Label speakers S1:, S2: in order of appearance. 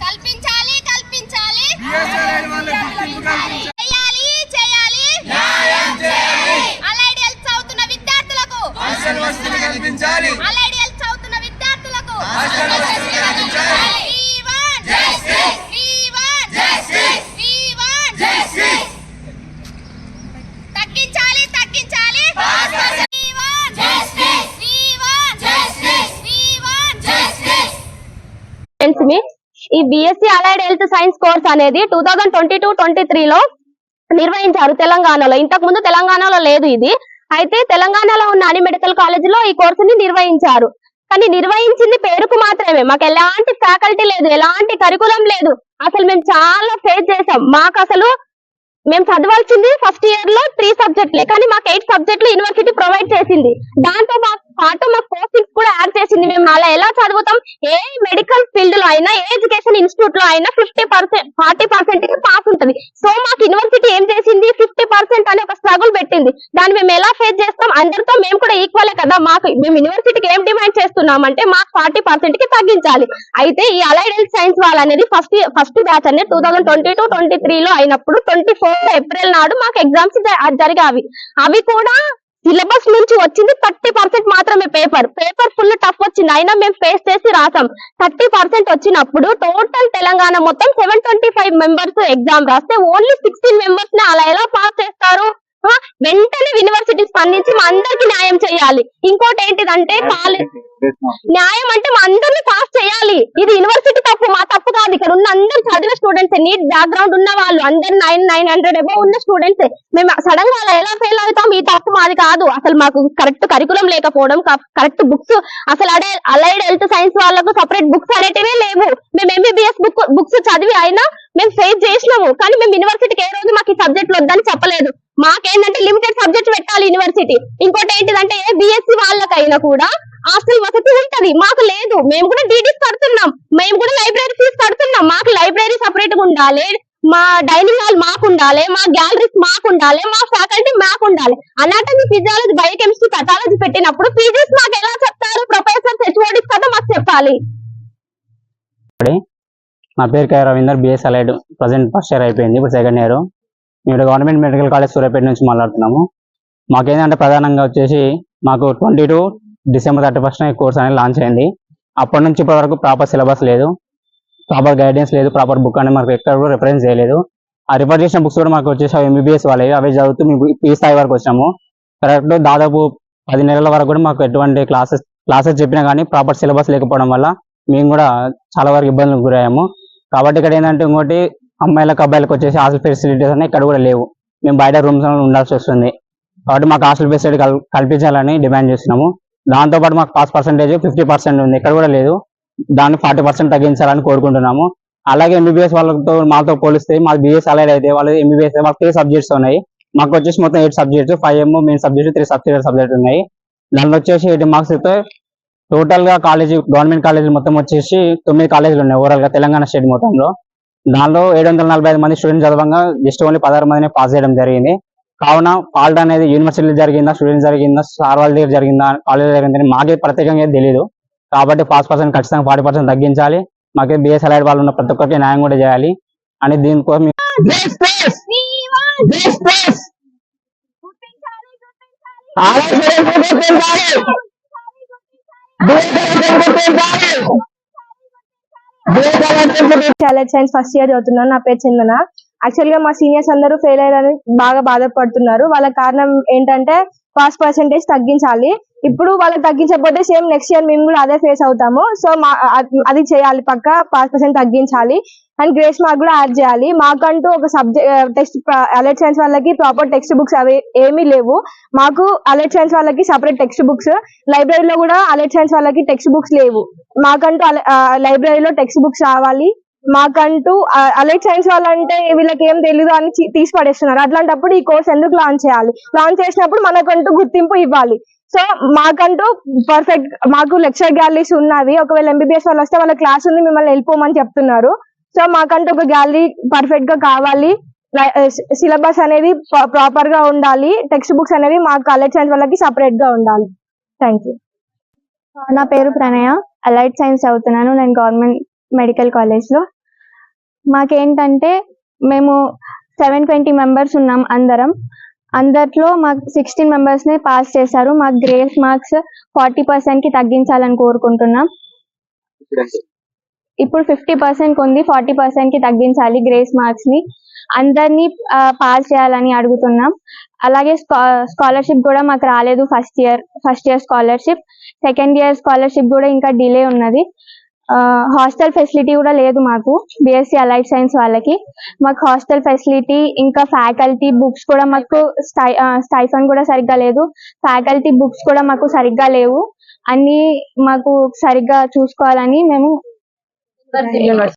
S1: కల్పించాలి కల్పించాలి. చేయాలి చేయాలి. అలైడ్ హెల్త్ చదువుతున్న విద్యార్థులకు.
S2: హాస్టల్ వసతులు కల్పించాలి.
S1: అలైడ్ హెల్త్ చదువుతున్న విద్యార్థులకు.
S2: హాస్టల్ వసతులు
S3: స్టూడెంట్స్ మీ? ఈ BSc allied health science course అనేది two thousand twenty two twenty త్రీలో నిర్వహించారు తెలంగాణలో. ఇంతకు ముందు తెలంగాణలో లేదు ఇది. అయితే తెలంగాణలో ఉన్న అన్ని మెడికల్ కాలేజీలో ఈ కోర్సుని నిర్వహించారు. కానీ నిర్వహించింది పేరుకు మాత్రమే. మాకు ఎలాంటి ఫ్యాకల్టీ లేదు ఎలాంటి కరికులం లేదు. అసలు మేము చాలా ఫేస్ చేసాం మాకు అసలు మేము చదవాల్సింది ఫస్ట్ ఇయర్లో త్రీ సబ్జెక్టులే కానీ మాకు ఎయిట్ సబ్జెక్టులు యూనివర్సిటీ ప్రొవైడ్ చేసింది. దాంతో పాటు మా కోర్సింగ్స్ కూడా వచ్చింది మేము అలా ఎలా చదువుతాం? ఏ మెడికల్ ఫీల్డ్లో అయినా ఏ ఎడ్యుకేషన్ ఇన్స్టిట్యూట్లో అయినా fifty percent forty percent pass ఉంటుంది. సో మాకు యూనివర్సిటీ ఏం చేసింది? ఫిఫ్టీ పర్సెంట్ అనే ఒక స్ట్రగుల్ పెట్టింది. దాన్ని మేము ఎలా ఫేస్ చేస్తాం? అందరితో మేము కూడా ఈక్వలే కదా? మాకు మేము యూనివర్సిటీకి ఏం డిమాండ్ చేస్తున్నామంటే మాకు ఫార్టీ పర్సెంట్కి తగ్గించాలి. అయితే ఈ అలైడ్ హెల్త్ సైన్స్ వాళ్ళు అనేది ఫస్ట్ ఫస్ట్ బ్యాచ్ అనేది two thousand twenty two twenty three లో అయినప్పుడు ట్వంటీ ఫోర్ ఏప్రిల్ నాడు మాకు ఎగ్జామ్స్ జరిగావి. అవి కూడా సిలబస్ నుంచి వచ్చింది థర్టీ పర్సెంట్ మాత్రమే పేపర్ పేపర్ ఫుల్ టఫ్ వచ్చింది. అయినా మేము ఫేస్ చేసి రాసాం. థర్టీ పర్సెంట్ వచ్చినప్పుడు టోటల్ తెలంగాణ మొత్తం seven twenty five members exam రాస్తే ఓన్లీ సిక్స్టీన్ మెంబర్స్ని అలా ఎలా పాస్ చేస్తారు? వెంటనే యూనివర్సిటీ స్పందించి మా అందరికి న్యాయం చేయాలి. ఇంకోటి ఏంటిదంటే కాలేజ్ న్యాయం అంటే మా అందరిని పాస్ చేయాలి. ఇది యూనివర్సిటీ మా తప్పు కాదు. ఇక్కడ ఉన్న అందరు చదివిన స్టూడెంట్స్ నీట్ బ్యాక్గ్రౌండ్ ఉన్న వాళ్ళు. అందరు నైన్ నైన్ హండ్రెడ్ ఎబో ఉన్న స్టూడెంట్స్ మేము సడన్గా అలా ఎలా ఫెయిల్ అవుతాం? ఈ తప్పు మాది కాదు. అసలు మాకు కరెక్ట్ కరికులం లేకపోవడం కరెక్ట్ బుక్స్ అసలు అడే అలైడ్ హెల్త్ సైన్స్ వాళ్ళకు సపరేట్ బుక్స్ అనేటివే లేవు. మేము ఎంబీబీఎస్ బుక్ బుక్స్ చదివి అయినా మేము ఫేస్ చేసినాము. కానీ మేము యూనివర్సిటీకి ఏ రోజు మాకు ఈ సబ్జెక్టులు వద్దని చెప్పలేదు. మాకేంటంటే లిమిటెడ్ సబ్జెక్ట్ పెట్టాలి యూనివర్సిటీ ఇంకోటి ఏంటిదంటే బిఎస్సి వాళ్ళకైనా కూడా హాస్టల్ వసతి ఉంటది. మాకు లేదు. మేము కూడా డీడీస్ కడుతున్నాం. మేము కూడా లైబ్రరీ ఫీజు కడుతున్నాం. మాకు లైబ్రరీ సపరేట్గా ఉండాలి. మా డైనింగ్ హాల్ మాకు ఉండాలి. మా గ్యాలరీస్ మాకు ఉండాలి. మా ఫ్యాకల్టీ మాకు ఉండాలి. అనాటమీ ఫిజియాలజీ బయోకెమిస్ట్రీ పెథాలజీ పెట్టినప్పుడు ఫీజెస్ మాకు ఎలా చెప్తారు? ప్రొఫెసర్ హెచ్ఓడిస్ కదా మాకు చెప్పాలి.
S4: నా పేరు K Ravinder BS allied present first year అయిపోయింది. ఇప్పుడు సెకండ్ ఇయర్ మేము గవర్నమెంట్ మెడికల్ కాలేజ్ సూర్యాపేట నుంచి మాట్లాడుతున్నాము. మాకేంటంటే ప్రధానంగా వచ్చేసి మాకు twenty two December thirty first course అనేది లాంచ్ అయింది. అప్పటి నుంచి ఇప్పటి వరకు ప్రాపర్ సిలబస్ లేదు. ప్రాపర్ గైడెన్స్ లేదు ప్రాపర్ బుక్ అనేది మాకు ఎక్కడ కూడా రిఫరెన్స్ చేయలేదు. ఆ రిఫర్ చేసిన బుక్స్ కూడా మాకు వచ్చేసి ఎంబీబీఎస్ వాళ్ళవి అవి చదువుతూ మేము ఈ స్థాయి వరకు వచ్చాము. కరెక్ట్ దాదాపు పది నెలల వరకు కూడా మాకు ఎటువంటి క్లాసెస్ క్లాసెస్ చెప్పినా కానీ ప్రాపర్ సిలబస్ లేకపోవడం వల్ల మేము కూడా చాలా వరకు ఇబ్బందులకు గురయ్యాము. కాబట్టి ఇక్కడ ఏంటంటే ఇంకోటి అమ్మాయిలకు అబ్బాయిలకు వచ్చేసి హాస్టల్ ఫెసిలిటీస్ అనేవి ఇక్కడ కూడా లేవు. మేము బయట రూమ్స్ ఉండాల్సి వస్తుంది. కాబట్టి మాకు హాస్టల్ ఫెసిలిటీ కల్- కల్పించాలని డిమాండ్ చేస్తున్నాము. దాంతో పాటు మాకు పాస్ పర్సెంటేజ్ ఫిఫ్టీ పర్సెంట్ ఉంది. ఇక్కడ కూడా లేదు. దాన్ని ఫార్టీ పర్సెంట్ తగ్గించాలని కోరుకుంటున్నాము. అలాగే ఎంబీబీఎస్ వాళ్ళతో మాతో పోలిస్తే మాది బీఎస్ అలైడ్ అయితే వాళ్ళు ఎంబీబీఎస్ మాకు త్రీ సబ్జెక్ట్స్ ఉన్నాయి. మాకు వచ్చేసి మొత్తం ఎయిట్ సబ్జెక్ట్స్ ఫైవ్ ఏమో main subject three subject subject ఉన్నాయి. దాంట్లో వచ్చేసి ఎయిటీ మార్క్స్ అయితే టోటల్గా కాలేజీ గవర్నమెంట్ కాలేజీలు మొత్తం వచ్చేసి తొమ్మిది కాలేజీలు ఉన్నాయి. ఓవరాల్గా తెలంగాణ స్టేట్ మొత్తంలో. దానిలో ఏడు వందల నలభై ఐదు మంది స్టూడెంట్స్ చదవంగా జస్ట్ ఓన్లీ పదహారు మందిని పాస్ చేయడం జరిగింది. కావున ఫాల్ట్ అనేది యూనివర్సిటీలో జరిగిందా స్టూడెంట్స్ జరిగిందా సార్ వాళ్ళ దగ్గర జరిగిందా కాలేజ్ జరిగిందని మాకే ప్రత్యేకంగా తెలియదు కాబట్టి పాస్ పర్సెంట్ ఖచ్చితంగా ఫార్టీ పర్సెంట్ తగ్గించాలి. మాకే బిఎస్ అలైడ్ వాళ్ళు ఉన్న ప్రతి ఒక్కరికి న్యాయం కూడా చేయాలి. అని దీనికోసం!
S1: గుర్తించాలి గుర్తించాలి
S5: సైన్స్ ఫస్ట్ ఇయర్ చదువుతున్నాను. నా పేరు చందన. యాక్చువల్గా మా సీనియర్స్ అందరూ ఫెయిల్ అయ్యారని బాగా బాధపడుతున్నారు. వాళ్ళ కారణం ఏంటంటే పాస్ పర్సెంటేజ్ తగ్గించాలి. ఇప్పుడు వాళ్ళకి తగ్గించకపోతే సేమ్ నెక్స్ట్ ఇయర్ మేము కూడా అదే ఫేస్ అవుతాము. సో మా అది చేయాలి పక్క. పాస్ పర్సెంట్ తగ్గించాలి. అండ్ గ్రేస్ మార్క్ కూడా యాడ్ చేయాలి. మాకంటూ ఒక సబ్జెక్ట్ టెక్స్ట్ అలర్ట్ సైన్స్ వాళ్ళకి ప్రాపర్ టెక్స్ట్ బుక్స్ అవి ఏమీ లేవు. మాకు అలర్ట్ సైన్స్ వాళ్ళకి సపరేట్ టెక్స్ట్ బుక్స్ లైబ్రరీలో కూడా అలర్ట్ సైన్స్ వాళ్ళకి టెక్స్ట్ బుక్స్ లేవు. మాకంటూ లైబ్రరీలో టెక్స్ట్ బుక్స్ రావాలి. మాకంటూ అలైట్ సైన్స్ వాళ్ళంటే వీళ్ళకి ఏం తెలియదు అని తీసి పడేస్తున్నారు. అట్లాంటప్పుడు ఈ కోర్స్ ఎందుకు లాంచ్ చేయాలి? లాంచ్ చేసినప్పుడు మనకంటూ గుర్తింపు ఇవ్వాలి. సో మాకంటూ పర్ఫెక్ట్ మాకు లెక్చర్ గ్యాలరీస్ ఉన్నవి. ఒకవేళ ఎంబీబీఎస్ వాళ్ళు వస్తే వాళ్ళ క్లాస్ ఉంది మిమ్మల్ని వెళ్ళిపోమని చెప్తున్నారు. సో మాకంటూ ఒక గ్యాలరీ పర్ఫెక్ట్గా కావాలి సిలబస్ అనేది ప్రాపర్గా ఉండాలి. టెక్స్ట్ బుక్స్ అనేవి మాకు అలైట్ సైన్స్ వాళ్ళకి సపరేట్గా ఉండాలి. థ్యాంక్ యూ
S6: నా పేరు ప్రణయ. అలైట్ సైన్స్ చదువుతున్నాను. నేను గవర్నమెంట్ మెడికల్ కాలేజ్లో. మాకేంటంటే మేము సెవెన్ ట్వంటీ మెంబర్స్ ఉన్నాం అందరం. అందట్లో మాకు సిక్స్టీన్ మెంబర్స్ని పాస్ చేశారు. మాకు గ్రేస్ మార్క్స్ ఫార్టీ పర్సెంట్కి తగ్గించాలని కోరుకుంటున్నాం. ఇప్పుడు ఫిఫ్టీ పర్సెంట్ ఉంది ఫార్టీ పర్సెంట్కి తగ్గించాలి గ్రేస్ మార్క్స్ని అందరినీ పాస్ చేయాలని అడుగుతున్నాం. అలాగే స్కాలర్షిప్ కూడా మాకు రాలేదు first year first year scholarship. Second year scholarship కూడా ఇంకా డిలే ఉన్నది. హాస్టల్ ఫెసిలిటీ కూడా లేదు మాకు బిఎస్సి అలైడ్ సైన్స్ వాళ్ళకి. మాకు హాస్టల్ ఫెసిలిటీ ఇంకా ఫ్యాకల్టీ బుక్స్ కూడా మాకు స్టై స్టైఫన్ కూడా సరిగ్గా లేదు. ఫ్యాకల్టీ బుక్స్ కూడా మాకు సరిగ్గా లేవు. అన్ని మాకు సరిగ్గా చూసుకోవాలని మేము Gracias.